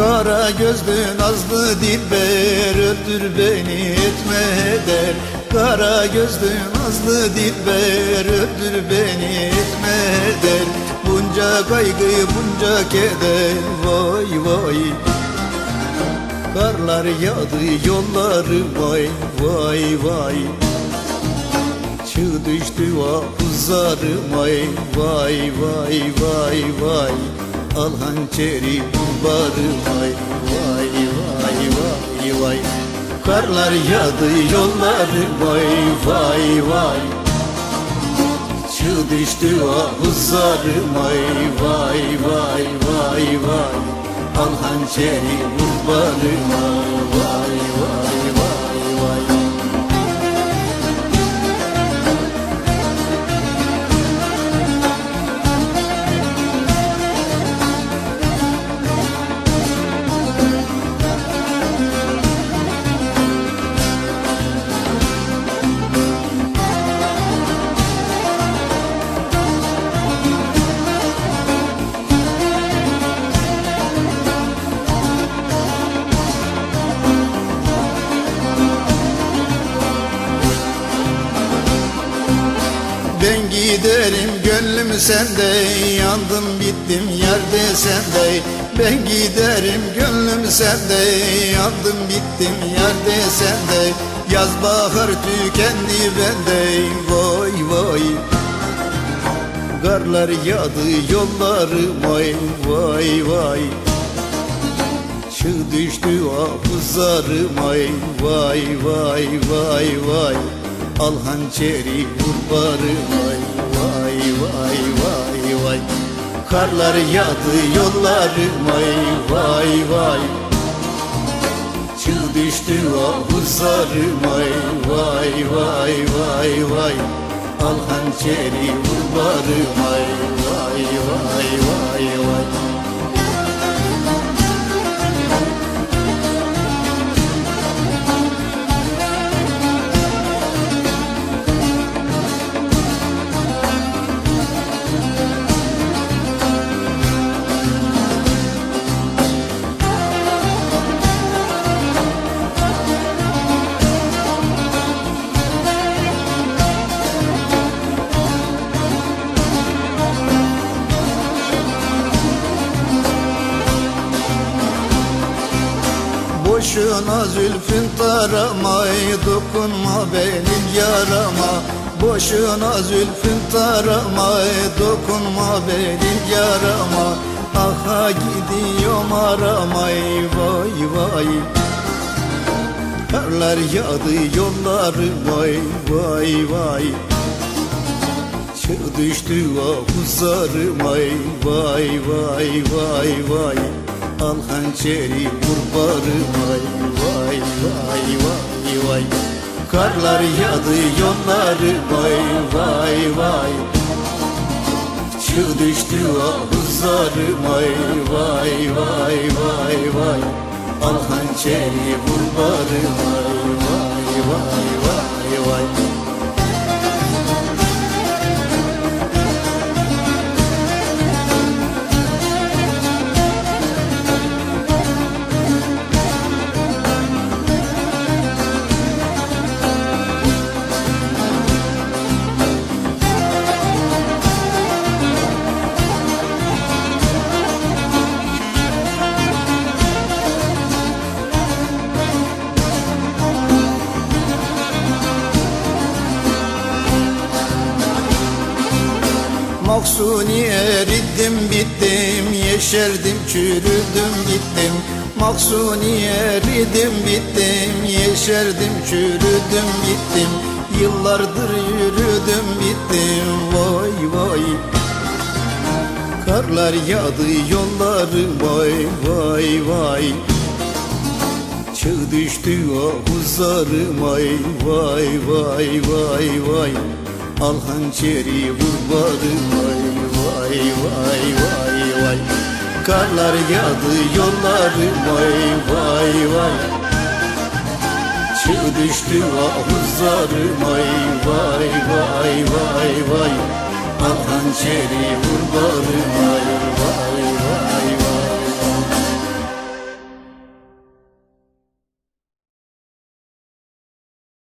Kara gözlü nazlı dilber öldür beni etme eder. Kara gözlü nazlı dilber öldür beni etme eder. Bunca kaygı bunca keder vay vay. Karlar yağdı yolları vay vay vay. Çığ düştü ahuzarım vay vay vay vay vay Al hançeri kurbarı vay vay vay vay vay. Karlar yağdı yolları vay vay vay. Çığ düştü ahuzarım vay vay vay vay. Vay Al hançeri kurbarı vay vay vay giderim gönlüm sende Yandım bittim yerde sende Ben giderim gönlüm sende Yandım bittim yerde sende Yaz bahar tükendi bende Vay vay. Karlar yağdı yolları vay vay. Vay Çığ düştü ahuzarım vay vay vay vay. Vay Al hançeri kurbarı vay vay Karlar yağdı yolları vay vay Çığ düştü ahuzarım vay vay vay vay Al hançeri kurbarı vay vay vay vay vay Boşuna zülfün taramay Dokunma benim yarama. Boşuna zülfün taramay Dokunma benim yarama. Aha gidiyorum aramay Vay vay. Karlar yağdı yolları Vay vay vay. Çığ düştü ahuzarım Vay vay vay vay vay Al hançeri kurbarı vay vay vay vay vay Karlar yağdı yolları vay vay vay Çığ düştü ahuzarı vay vay vay vay vay Al hançeri kurbarı vay vay vay vay vay Maksuni eridim bittim Yeşerdim çürüdüm gittim. Maksuni eridim bittim Yeşerdim çürüdüm gittim. Yıllardır yürüdüm bittim. Vay vay. Karlar yağdı yolları Vay vay vay. Çığ düştü ahuzarım Vay vay vay vay vay Al hançeri vur bari vay vay vay vay. Karlar yağdı yolları vay vay vay. Çığ düştü ahuzları vay vay vay vay vay. Al hançeri vur bari vay vay vay